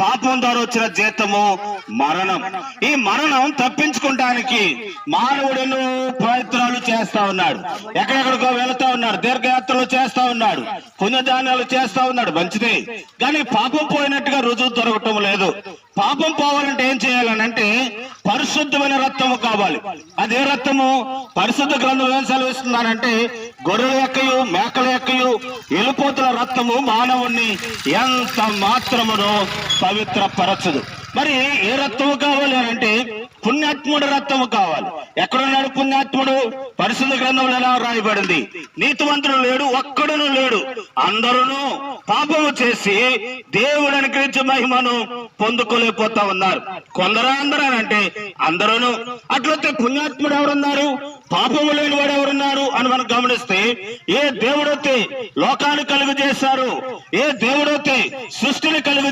పాపం ద్వారా వచ్చిన జీతము మరణం. ఈ మరణం తప్పించుకోవడానికి మానవుడు ఎన్నో ప్రయత్నాలు చేస్తా ఉన్నాడు. ఎక్కడెక్కడికో వెళ్తా ఉన్నాడు. దీర్ఘయాత్రలు చేస్తా ఉన్నాడు. పుణ్యదానాలు చేస్తా ఉన్నాడు. మంచిదే. కానీ పాపం పోయినట్టుగా రుజువు దొరకటం లేదు. పాపం పోవాలంటే ఏం చేయాలనంటే పరిశుద్ధమైన రక్తము కావాలి. అదే రక్తము పరిశుద్ధ గ్రంథం ఏం సెలవిస్తున్నానంటే గొర్రెల యొక్కయు మేకల యొక్కయు ఎలుపోతుల రక్తము మానవుణ్ణి ఎంత మాత్రమునో పవిత్రపరచదు. మరి ఏ రక్తము కావాలి అని అంటే పుణ్యాత్ముడు రక్తము కావాలి. ఎక్కడున్నాడు పుణ్యాత్ముడు? పరిశుద్ధ గ్రంథంలో ఎలా రాయబడింది నీతివంతుడు లేడు ఒక్కడును లేడు. అందరూ పాపము చేసి దేవుడు అనుగ్రహించే మహిమను పొందుకోలేకపోతా ఉన్నారు. కొందరు అందరూ అంటే అందరూ అట్లయితే పుణ్యాత్ముడు ఎవరున్నారు? పాపము లేని వాడు ఎవరున్నారు అని మనం గమనిస్తే ఏ దేవుడైతే లోకాన్ని కలుగు చేశారు ఏ దేవుడైతే సృష్టిని కలుగు